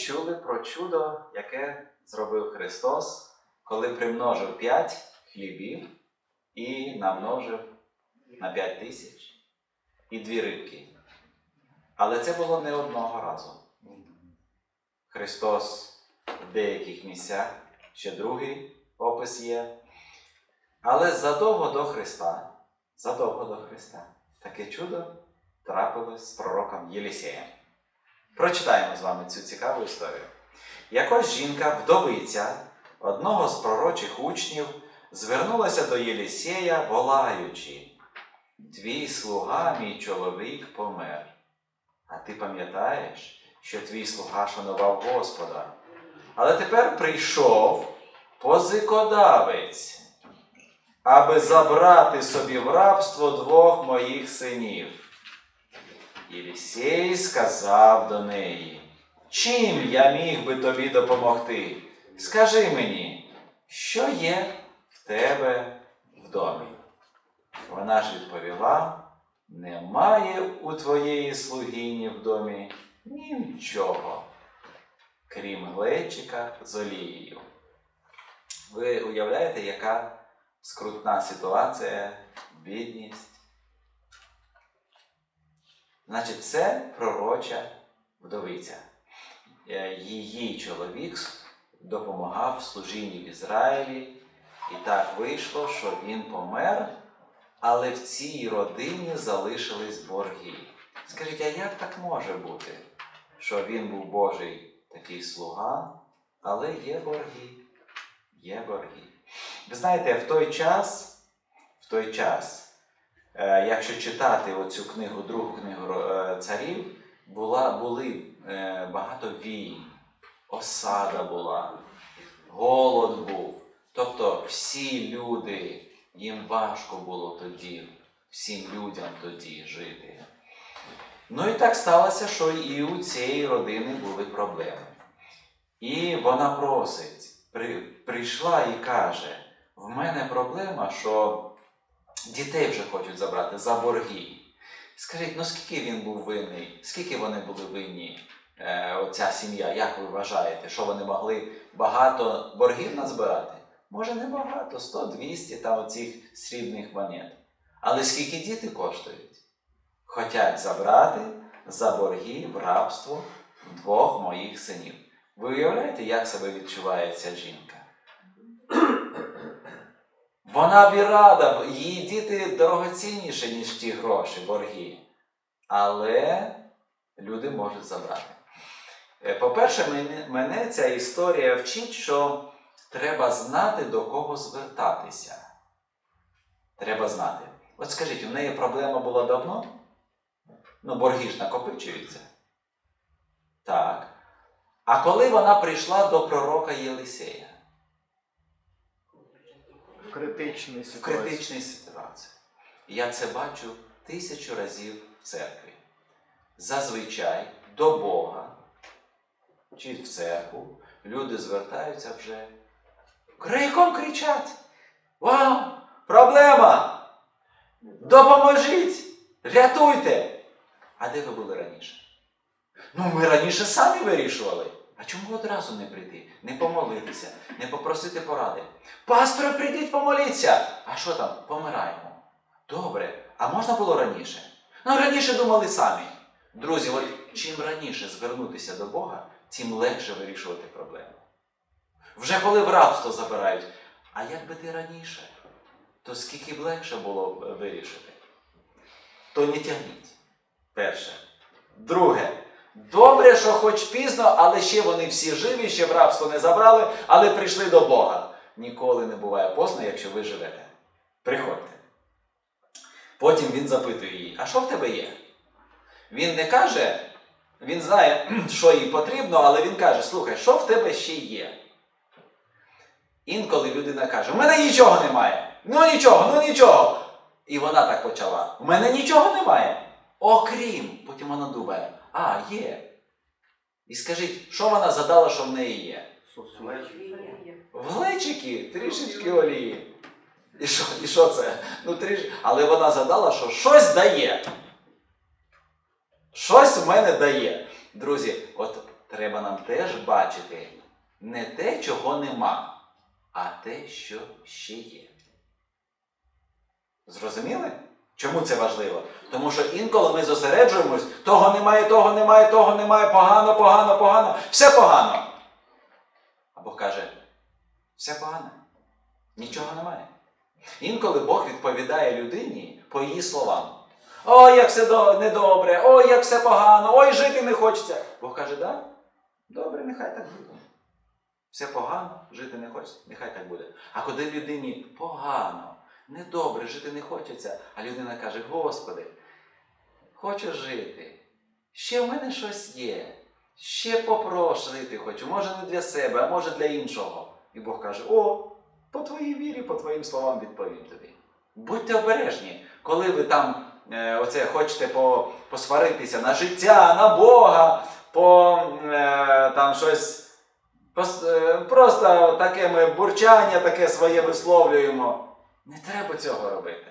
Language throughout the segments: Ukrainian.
Чули про чудо, яке зробив Христос, коли примножив п'ять хлібів і намножив на п'ять тисяч і дві рибки. Але це було не одного разу. Христос в деяких місцях, ще другий опис є. Але задовго до Христа, задовго до Христа, таке чудо трапилось з пророком Єлісеєм. Прочитаємо з вами цю цікаву історію. Якось жінка, вдовиця одного з пророчих учнів, звернулася до Єлісея, волаючи: Твій слуга, мій чоловік, помер. А ти пам'ятаєш, що твій слуга шанував Господа. Але тепер прийшов позикодавець, аби забрати собі в рабство двох моїх синів. Єлісей сказав до неї, чим я міг би тобі допомогти? Скажи мені, що є в тебе в домі? Вона ж відповіла, немає у твоєї слугині в домі нічого, крім глечика з олією. Ви уявляєте, яка скрутна ситуація, бідність? Значить, це пророча вдовиця. Е, Її чоловік допомагав в служінні в Ізраїлі, і так вийшло, що він помер, але в цій родині залишились борги. Скажіть, а як так може бути, що він був Божий такий слуга, але є борги? Є борги. Ви знаєте, в той час, в той час, якщо читати оцю книгу, другу книгу е, царів, була, були е, багато війн, осада була, голод був. Тобто всі люди, їм важко було тоді, всім людям тоді жити. Ну і так сталося, що і у цієї родини були проблеми. І вона просить, при, прийшла і каже: в мене проблема, що дітей вже хочуть забрати за борги. Скажіть, ну скільки він був винний, скільки вони були винні, е, оця сім'я, як ви вважаєте, що вони могли багато боргів назбирати? Може, не багато, 100-200 там оцих срібних монет. Але скільки діти коштують? Хотять забрати за борги в рабство двох моїх синів. Ви уявляєте, як себе відчуває ця жінка? Вона б і рада, її діти дорогоцінніші, ніж ті гроші, борги. Але люди можуть забрати. Е, По-перше, мене ця історія вчить, що треба знати, до кого звертатися. Треба знати. От скажіть, у неї проблема була давно? Ну, борги ж накопичуються. Так. А коли вона прийшла до пророка Єлисея? В критичній в ситуації. критичній ситуації. Я це бачу тисячу разів в церкві. Зазвичай до Бога чи в церкву люди звертаються вже криком кричать. Вау! Проблема! Допоможіть! Рятуйте! А де ви були раніше? Ну, ми раніше самі вирішували. А чому одразу не прийти, не помолитися, не попросити поради? Пасторе, прийдіть помоліться. А що там? Помираємо. Добре, а можна було раніше? Ну, раніше думали самі. Друзі, от чим раніше звернутися до Бога, тим легше вирішувати проблему. Вже коли в рабство забирають, а як би ти раніше, то скільки б легше було б вирішити? То не тягніть. Перше. Друге. Добре, що хоч пізно, але ще вони всі живі, ще в рабство не забрали, але прийшли до Бога. Ніколи не буває поздно, якщо ви живете. Приходьте. Потім він запитує її: а що в тебе є? Він не каже, він знає, що їй потрібно, але він каже: слухай, що в тебе ще є? Інколи людина каже: у мене нічого немає. Ну нічого, ну нічого. І вона так почала: у мене нічого немає. Окрім, потім вона думає, а, є. І скажіть, що вона задала, що в неї є? В глечики трішечки олії. І що, і що це? Ну, тріш... Але вона задала, що щось дає. Щось в мене дає. Друзі, от треба нам теж бачити не те, чого нема, а те, що ще є. Зрозуміли? Чому це важливо? Тому що інколи ми зосереджуємось, того немає, того немає, того немає, погано, погано, погано, все погано. А Бог каже, все погано, нічого немає. Інколи Бог відповідає людині по її словам. Ой, як все недобре, ой, як все погано, ой, жити не хочеться. Бог каже, да? Добре, нехай так буде. Все погано, жити не хочеться, нехай так буде. А коли людині погано, недобре, жити не хочеться, а людина каже, Господи, хочу жити. Ще в мене щось є. Ще попрошу жити хочу. Може не для себе, а може для іншого. І Бог каже: О, по твоїй вірі, по твоїм словам відповім тобі. Будьте обережні, коли ви там е, оце хочете по, посваритися на життя, на Бога, по е, там щось. е, Просто таке ми бурчання таке своє висловлюємо. Не треба цього робити.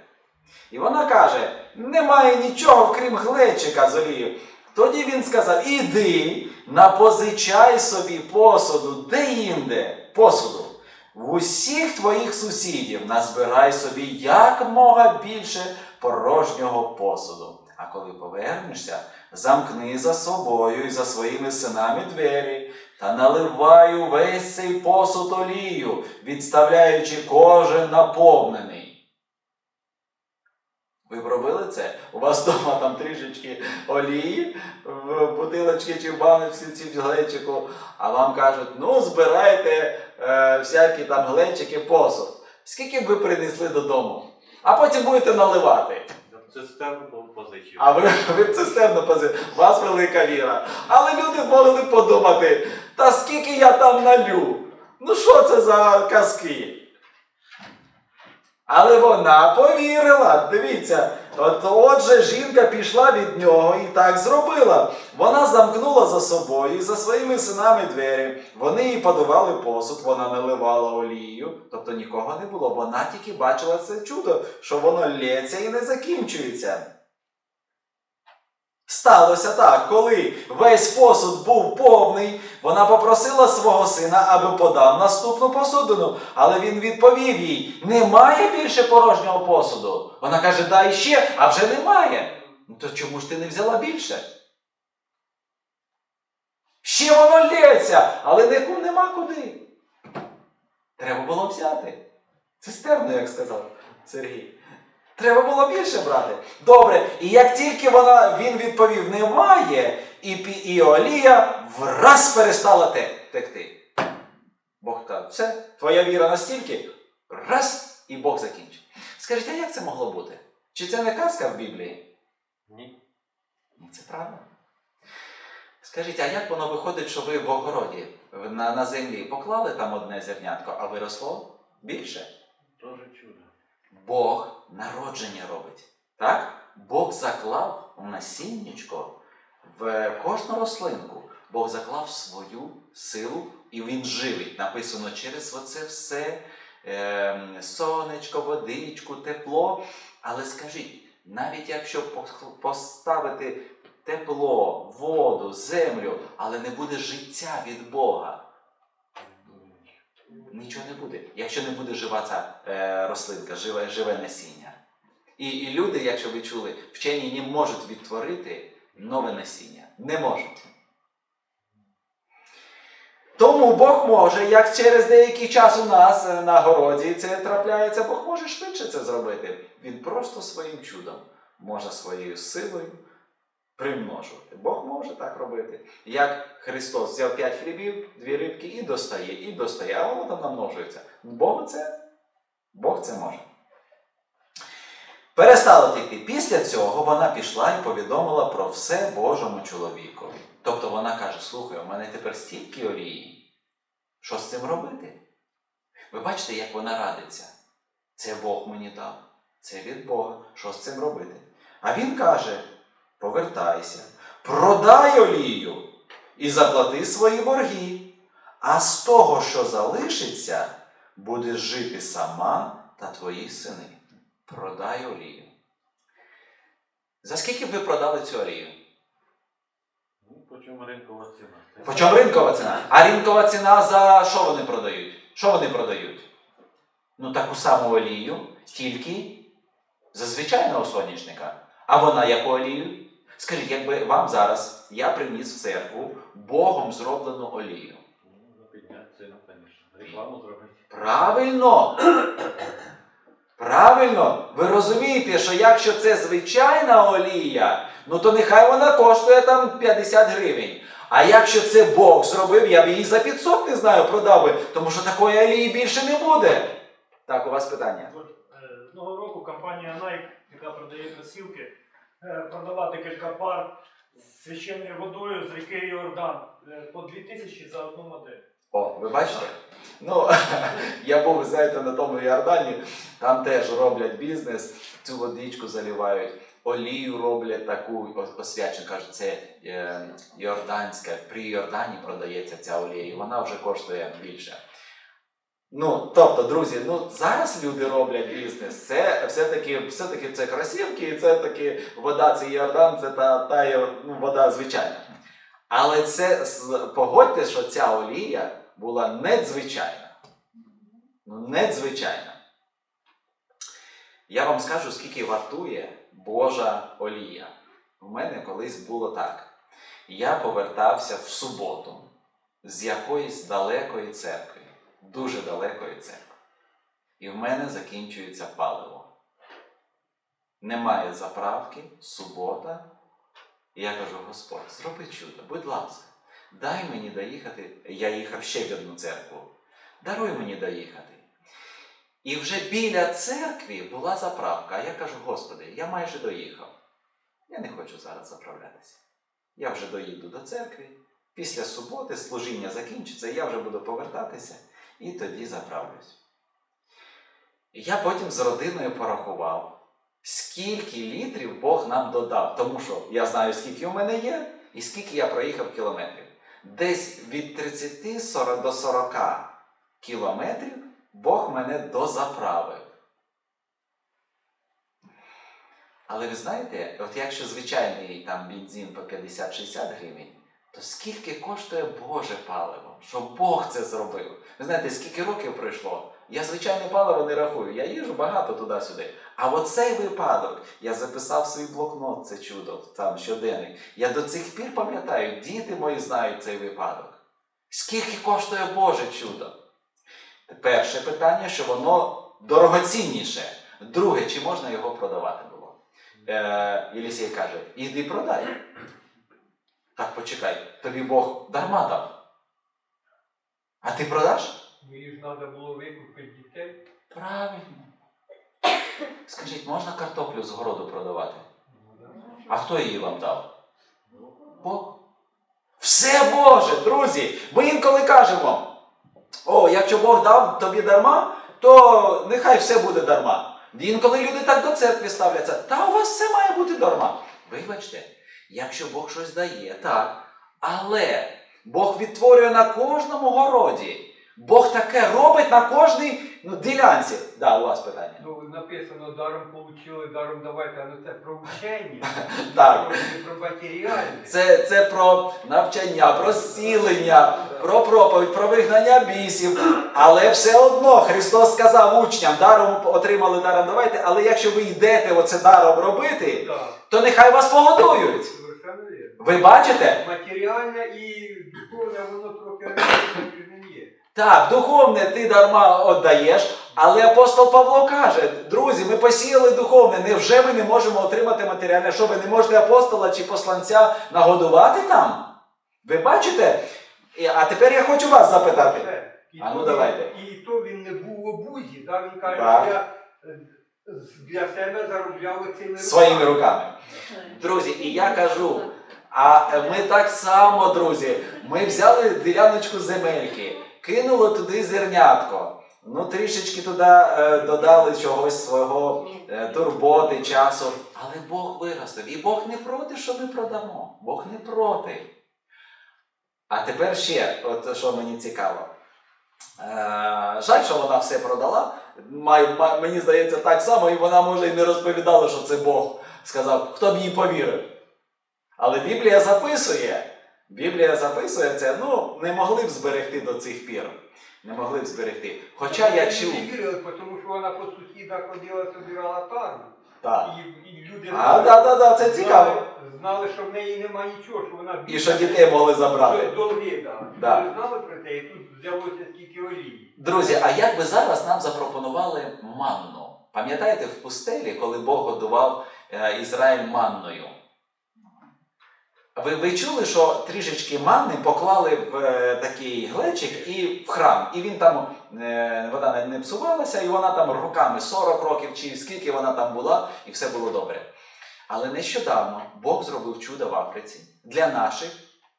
І вона каже: немає нічого, крім глечика з олією. Тоді він сказав: іди, напозичай собі посуду, де-інде посуду. В усіх твоїх сусідів назбирай собі як мога більше порожнього посуду. А коли повернешся, замкни за собою і за своїми синами двері, та наливай увесь цей посуд олію, відставляючи кожен наповнений. Ви б робили це? У вас вдома там трішечки олії в бутилочці чи в баночці чи в глечику, а вам кажуть, ну збирайте е, всякі там глечики, посуд. Скільки б ви принесли додому? А потім будете наливати. Цистерну позичив. А ви, ви цистерну позив, у вас велика віра. Але люди могли подумати, та скільки я там налю? Ну що це за казки? Але вона повірила. Дивіться, от, отже, жінка пішла від нього і так зробила. Вона замкнула за собою і за своїми синами двері. Вони їй подавали посуд, вона наливала олію, тобто нікого не було. Вона тільки бачила це чудо, що воно лється і не закінчується. Сталося так, коли весь посуд був повний, вона попросила свого сина, аби подав наступну посудину, але він відповів їй: немає більше порожнього посуду. Вона каже, дай ще, а вже немає. Ну то чому ж ти не взяла більше? Ще воно лється, але не- нема куди. Треба було взяти. Цистерну, як сказав Сергій. Треба було більше брати. Добре, і як тільки вона, він відповів немає, і, і олія враз перестала текти. Бог каже, все, твоя віра настільки, раз, і Бог закінчив. Скажіть, а як це могло бути? Чи це не казка в Біблії? Ні. Ні, це правда. Скажіть, а як воно виходить, що ви в огороді на, на землі поклали там одне зернятко, а виросло більше? Тоже чудо. Бог народження робить. Так? Бог заклав в насіннячко в кожну рослинку. Бог заклав свою силу і він живить. Написано через оце все е, сонечко, водичку, тепло. Але скажіть, навіть якщо поставити тепло, воду, землю, але не буде життя від Бога, нічого не буде, якщо не буде жива ця е, рослинка, живе, живе насіння. І, і люди, якщо ви чули, вчені не можуть відтворити нове насіння. Не можуть. Тому Бог може, як через деякий час у нас е, на городі це трапляється, Бог може швидше це зробити. Він просто своїм чудом може своєю силою примножувати. Бог може так робити. Як Христос взяв п'ять хлібів, дві рибки і достає, і достає, а воно там намножується. Бог це, Бог це може. Перестало тікти. Після цього вона пішла і повідомила про все Божому чоловікові. Тобто вона каже: слухай, у мене тепер стільки олії. Що з цим робити? Ви бачите, як вона радиться. Це Бог мені дав, це від Бога. Що з цим робити? А він каже: повертайся, продай олію і заплати свої борги. А з того, що залишиться, будеш жити сама та твої сини. Продай олію. За скільки б ви продали цю олію? Ну, по по ринкова ціна? По чому ринкова ціна? А ринкова ціна за що вони продають? Що вони продають? Ну таку саму олію, тільки за звичайного соняшника. А вона яку олію? Скажіть, якби вам зараз я приніс в церкву Богом зроблену олію. Ну. Рекламу зробити. Правильно! Правильно! Ви розумієте, що якщо це звичайна олія, ну то нехай вона коштує там 50 гривень. А якщо це Бог зробив, я б її за 500 не знаю, продав би, тому що такої олії більше не буде. Так, у вас питання. От, е, Одного року компанія Nike, яка продає кросівки, е, продала декілька пар з священною водою з ріки Йордан е, по 2000 за одну модель. О, ви бачите? Ну, я був, знаєте, на тому Йордані, там теж роблять бізнес, цю водичку заливають, олію роблять таку освячену, кажуть, це е, йорданська, при Йордані продається ця олія, і вона вже коштує більше. Ну, тобто, друзі, ну зараз люди роблять бізнес. Це все-таки, все-таки це кросівки, це таки вода, це Йордан, це та, та ну, вода звичайна. Але це погодьте, що ця олія була надзвичайна. Ну, надзвичайна. Я вам скажу, скільки вартує Божа олія. У мене колись було так. Я повертався в суботу з якоїсь далекої церкви, дуже далекої церкви. І в мене закінчується паливо. Немає заправки, субота. І я кажу, Господь, зроби чудо, будь ласка, дай мені доїхати. Я їхав ще в одну церкву. Даруй мені доїхати. І вже біля церкви була заправка. А я кажу, Господи, я майже доїхав. Я не хочу зараз заправлятися. Я вже доїду до церкви. Після суботи служіння закінчиться, я вже буду повертатися і тоді заправлюсь. Я потім з родиною порахував, скільки літрів Бог нам додав, тому що я знаю, скільки у мене є, і скільки я проїхав кілометрів. Десь від 30 40 до 40 кілометрів Бог мене дозаправив. Але ви знаєте, от якщо звичайний там бензин по 50-60 гривень, то скільки коштує Боже паливо, що Бог це зробив? Ви знаєте, скільки років пройшло? Я звичайне паливо не рахую, я їжу багато туди-сюди. А от цей випадок я записав свій блокнот, це чудо, там щоденник. Я до цих пір пам'ятаю, діти мої знають цей випадок. Скільки коштує Боже чудо? Перше питання, що воно дорогоцінніше. Друге, чи можна його продавати було? Е, Єлісій каже: іди продай. Так, почекай, тобі Бог дарма дав. А ти продаш? Мені ж треба було викупити дітей. Правильно. Скажіть, можна картоплю з городу продавати? А хто її вам дав? Бог. Все Боже, друзі! Ми інколи кажемо: о, якщо Бог дав тобі дарма, то нехай все буде дарма. Інколи люди так до церкви ставляться, та у вас все має бути дарма. Вибачте, якщо Бог щось дає, так. Але Бог відтворює на кожному городі. Бог таке робить на кожній ну, ділянці. Да, у вас питання. Ну, написано, даром получили, даром давайте, але це про вчення. Так. Про матеріальне. Це, це про навчання, про зцілення, про проповідь, про вигнання бісів. Але все одно Христос сказав учням, даром отримали даром давайте, але якщо ви йдете оце даром робити, то нехай вас погодують. Ви бачите? Матеріальне і духовне, воно трохи не є. Так, духовне ти дарма віддаєш, але апостол Павло каже: друзі, ми посіяли духовне, невже ми не можемо отримати матеріальне? Що ви не можете апостола чи посланця нагодувати там? Ви бачите? А тепер я хочу вас запитати. І А ну, то давайте. Він, і то він не був в обузі, да? він каже, Так. я е, для себе заробляв цими Своїми руками. Друзі, і я кажу, а ми так само, друзі, ми взяли діляночку земельки, кинули туди зернятко, ну трішечки туди е, додали чогось свого е, турботи, часу. Але Бог виростив. І Бог не проти, що ми продамо. Бог не проти. А тепер ще, от що мені цікаво. Е, жаль, що вона все продала. Май- ма- мені здається, так само, і вона може і не розповідала, що це Бог сказав, хто б їй повірив. Але Біблія записує, Біблія записує це, ну, не могли б зберегти до цих пір. Не могли б зберегти. Хоча я чув. Не вірили, тому що вона по сусідах ходила, собирала тару. Так. І, і люди А, да, да, да, це цікаво. знали, що в неї немає нічого, що вона І що дітей могли забрати. Долги, да. Да. Знали про це, і тут взялося скільки олії. Друзі, а як би зараз нам запропонували манну? Пам'ятаєте в пустелі, коли Бог годував е, Ізраїль манною? Ви, ви чули, що трішечки манни поклали в е, такий глечик і в храм. І він там, е, вона не- псувалася, і вона там роками 40 років чи скільки вона там була, і все було добре. Але нещодавно Бог зробив чудо в Африці для наших,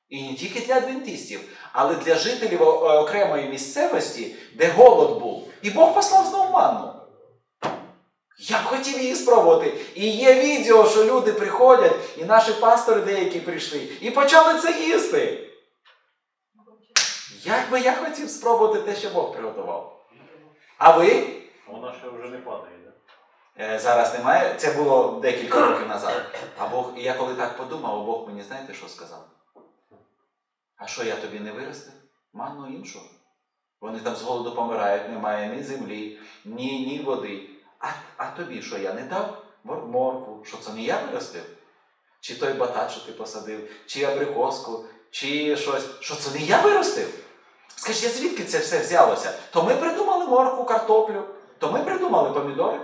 і не тільки для адвентистів, але для жителів окремої місцевості, де голод був. І Бог послав знову манну. Я б хотів її спробувати. І є відео, що люди приходять, і наші пастори деякі прийшли, і почали це їсти. Як би я хотів спробувати те, що Бог приготував. А ви? Вона ще вже не падає, да? Е, зараз немає. Це було декілька років назад. А Бог, я коли так подумав, Бог мені знаєте, що сказав? А що я тобі не виростив? Манну іншу. Вони там з голоду помирають, немає ні землі, ні, ні води. А, тобі що я не дав? Мор- Моркву, що це не я виростив? Чи той батат, що ти посадив, чи абрикоску, чи щось, що це не я виростив? Скажіть, звідки це все взялося? То ми придумали моркву, картоплю, то ми придумали помідори.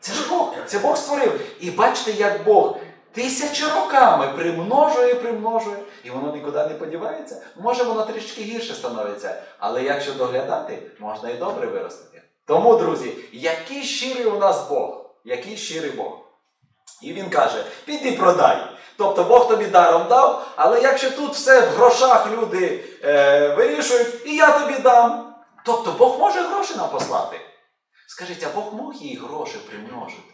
Це ж Бог, це Бог створив. І бачите, як Бог тисячі роками примножує, примножує, і воно нікуди не подівається. Може, воно трішки гірше становиться, але якщо доглядати, можна і добре виростити. Тому, друзі, який щирий у нас Бог, який щирий Бог. І він каже: піди продай. Тобто Бог тобі даром дав, але якщо тут все в грошах люди е, вирішують, і я тобі дам. Тобто Бог може гроші нам послати. Скажіть, а Бог мог їй гроші примножити?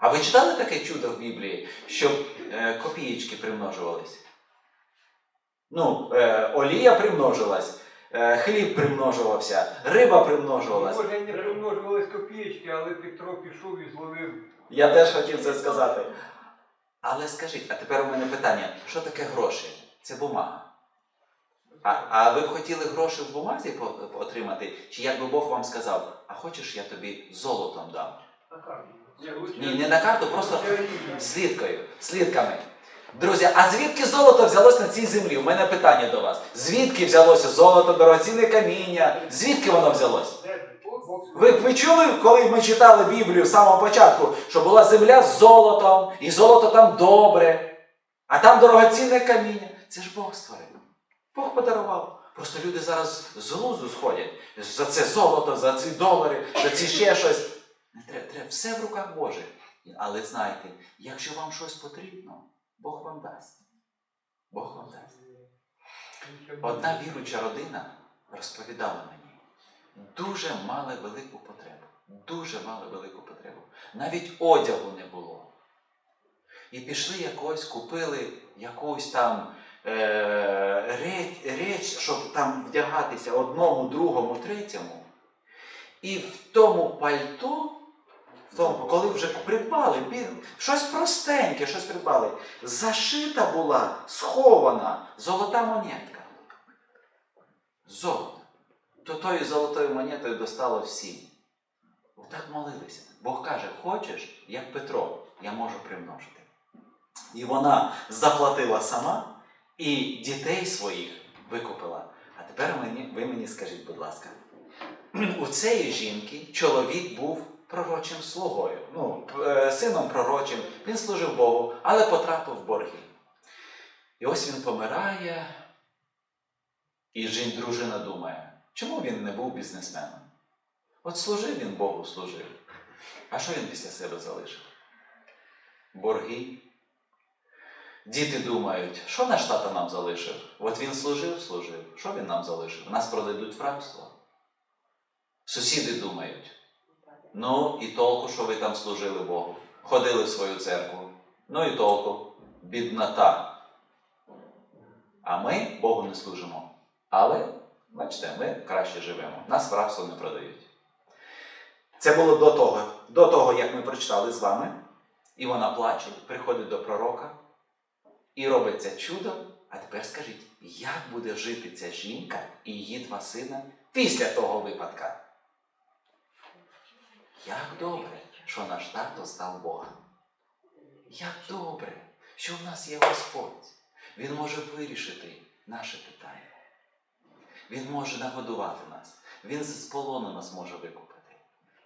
А ви читали таке чудо в Біблії, щоб е, копієчки примножувались? Ну, е, олія примножилась, хліб примножувався, риба примножувалась. Може, не примножувались копієчки, але Петро пішов і зловив. Я теж хотів це сказати. Але скажіть, а тепер у мене питання: що таке гроші? Це бумага. А, а ви б хотіли гроші в бумазі отримати? Чи як би Бог вам сказав, а хочеш я тобі золотом дам? Ні, не на карту, просто слідкою, слідками. Друзі, а звідки золото взялось на цій землі? У мене питання до вас. Звідки взялося золото, дорогоцінне каміння? Звідки воно взялось? Ви, ви чули, коли ми читали Біблію в самому початку, що була земля з золотом, і золото там добре, а там дорогоцінне каміння. Це ж Бог створив. Бог подарував. Просто люди зараз з глузду сходять за це золото, за ці долари, за ці ще щось. Не треба, треба все в руках Божих. Але знайте, якщо вам щось потрібно, Бог вам дасть. Бог вам дасть. Одна віруюча родина розповідала мені, дуже мали велику потребу. Дуже мали велику потребу. Навіть одягу не було. І пішли якось, купили якусь там е, реч, реч, щоб там вдягатися одному, другому, третьому. І в тому пальто, в коли вже придбали, щось простеньке, щось придбали, зашита була, схована золота монетка. Золото. То тою золотою монетою достало всім. Отак молилися. Бог каже: хочеш, як Петро, я можу примножити. І вона заплатила сама і дітей своїх викупила. А тепер мені, ви мені скажіть, будь ласка, у цієї жінки чоловік був пророчим слугою, ну, е, сином пророчим, він служив Богу, але потрапив в борги. І ось він помирає, і жін, дружина думає, чому він не був бізнесменом? От служив він Богу, служив. А що він після себе залишив? Борги. Діти думають, що наш тато нам залишив? От він служив, служив. Що він нам залишив? Нас продадуть в рабство. Сусіди думають, ну і толку, що ви там служили Богу. Ходили в свою церкву. Ну і толку. Біднота. А ми Богу не служимо. Але, бачите, ми краще живемо. Нас в рабство не продають. Це було до того, до того, як ми прочитали з вами. І вона плаче, приходить до пророка. і робиться чудом. А тепер скажіть, як буде жити ця жінка і її два сина після того випадка? Як добре, що наш тато став Богом. Як добре, що в нас є Господь. Він може вирішити наше питання. Він може нагодувати нас. Він з полону нас може викупити.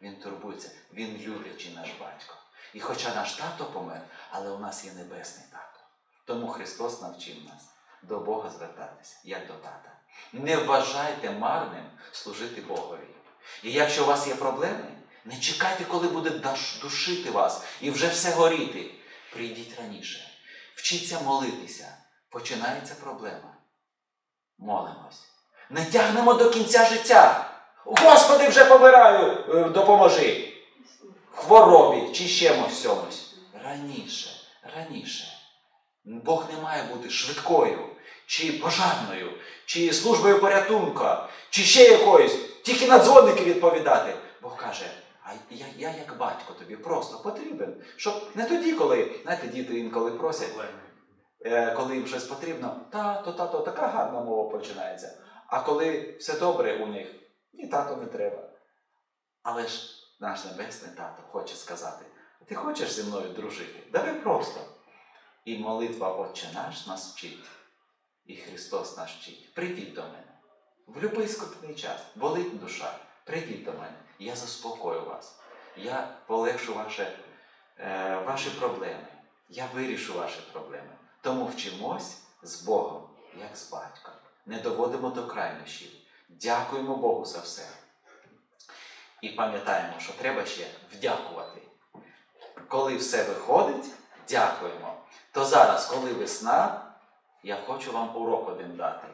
Він турбується, він люблячий наш батько. І хоча наш тато помер, але у нас є небесний тато. Тому Христос навчив нас до Бога звертатися, як до тата. Не вважайте марним служити Богові. І якщо у вас є проблеми, не чекайте, коли буде душити вас і вже все горіти. Прийдіть раніше. Вчіться молитися. Починається проблема. Молимось. Не тягнемо до кінця життя. Господи, вже помираю, е, допоможи. Хворобі чи ще всьомусь. Раніше, раніше. Бог не має бути швидкою, чи пожарною, чи службою порятунка, чи ще якоюсь. Тільки на дзвоники відповідати. Бог каже, а я, я як батько тобі просто потрібен. Щоб не тоді, коли, знаєте, діти інколи просять, е, коли їм щось потрібно, тато, тато, така гарна мова починається. А коли все добре у них, ні тато не треба. Але ж наш небесний тато хоче сказати: ти хочеш зі мною дружити? Давай просто. І молитва Отче наш нас вчить. І Христос нас вчить. Прийдіть до мене. В будь-який скрутний час, болить душа, прийдіть до мене. Я заспокою вас. Я полегшу ваше, е, ваші проблеми. Я вирішу ваші проблеми. Тому вчимось з Богом, як з батьком. Не доводимо до крайнощів. Дякуємо Богу за все. І пам'ятаємо, що треба ще вдякувати. Коли все виходить, дякуємо. То зараз, коли весна, я хочу вам урок один дати.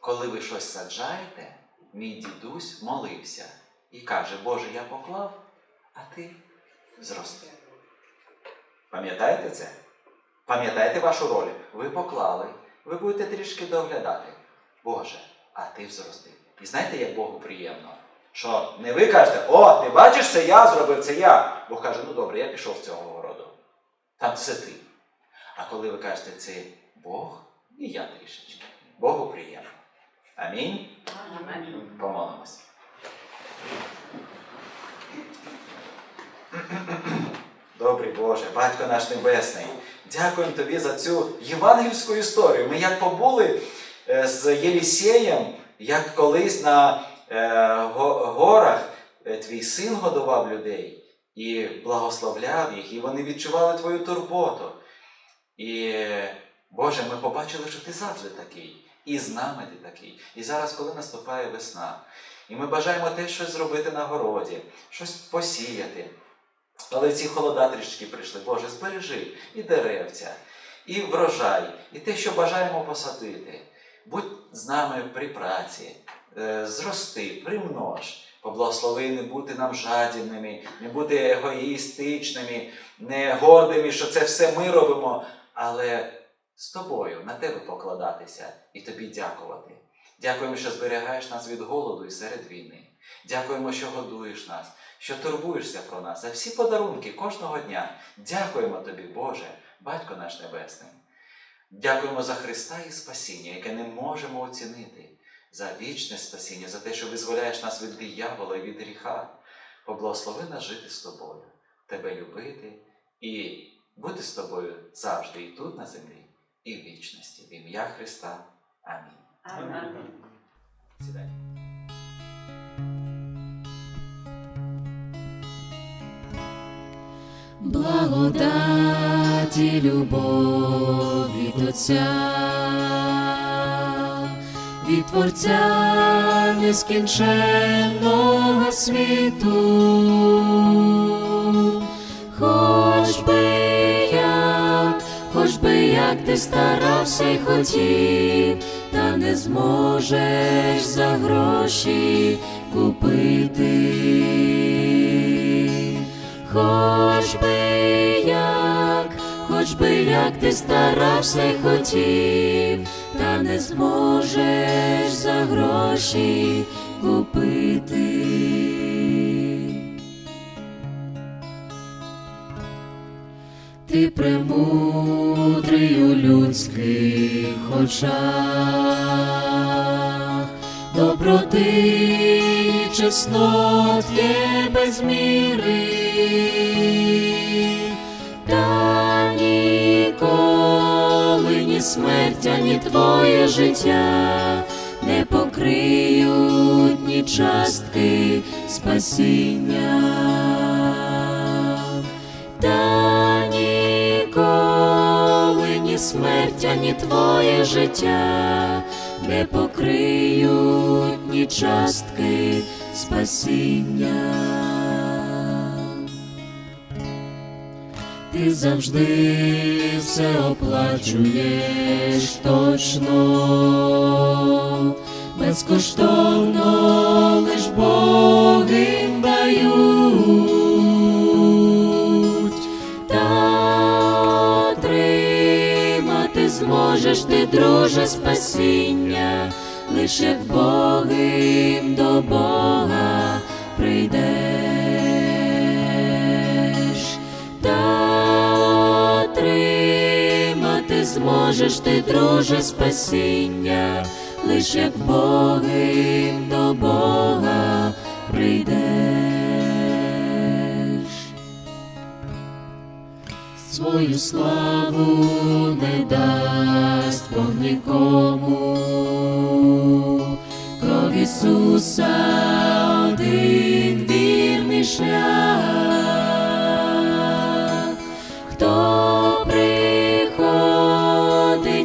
Коли ви щось саджаєте, мій дідусь молився і каже: Боже, я поклав, а ти зрости. Пам'ятаєте це? Пам'ятаєте вашу роль? Ви поклали, ви будете трішки доглядати. Боже, а ти взрости. І знаєте, як Богу приємно? Що не ви кажете, о, ти бачиш, це я зробив, це я. Бог каже, ну добре, я пішов з цього городу. Там це ти. А коли ви кажете, це Бог, і я трішечки. Богу приємно. Амінь. Помолимось. Добрий Боже, Батько наш Небесний, дякуємо Тобі за цю євангельську історію. Ми як побули е, з Єлісієм, як колись на е, горах е, твій син годував людей і благословляв їх, і вони відчували твою турботу. І, Боже, ми побачили, що ти завжди такий, і з нами ти такий. І зараз, коли наступає весна, і ми бажаємо теж щось зробити на городі, щось посіяти. Але ці холода трішки прийшли. Боже, збережи і деревця, і врожай, і те, що бажаємо посадити. Будь з нами при праці, е, зрости, примнож. Поблагослови не бути нам жадібними, не бути егоїстичними, не гордими, що це все ми робимо, але з тобою на тебе покладатися і тобі дякувати. Дякуємо, що зберігаєш нас від голоду і серед війни. Дякуємо, що годуєш нас, що турбуєшся про нас за всі подарунки кожного дня. Дякуємо тобі, Боже, Батько наш Небесний. Дякуємо за Христа і спасіння, яке не можемо оцінити, за вічне спасіння, за те, що визволяєш нас від диявола і від гріха. Поблагослови нас жити з тобою, тебе любити і бути з тобою завжди і тут на землі, і в вічності. В ім'я Христа. Амінь. Сідай. Благодаті любов від Отця, від Творця нескінченного світу, хоч би як, хоч би як ти старався й хотів, та не зможеш за гроші купити. Хоч би як, хоч би як ти старався хотів, та не зможеш за гроші купити. Ти премудрий у людських очах, доброти чеснот є без міри, та ніколи ні смерть, ні твоє життя не покриють ні частки спасіння. Смерть, ні твоє життя не покриють ні частки спасіння. Ти завжди все оплачуєш точно, безкоштовно лиш Боги дають, зможеш ти, друже, спасіння, лиш як Богим до Бога прийдеш. Та зможеш ти, друже, спасіння, лиш як Богим до Бога прийдеш. Свою славу не дасть Бог нікому, кров Ісуса один вірний шлях. Хто приходить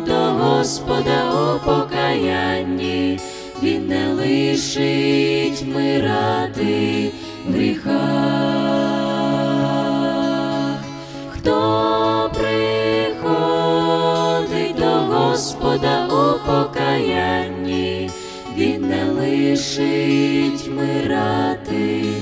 до Господа у покаянні, Він не лишить вмирати спішить мирати.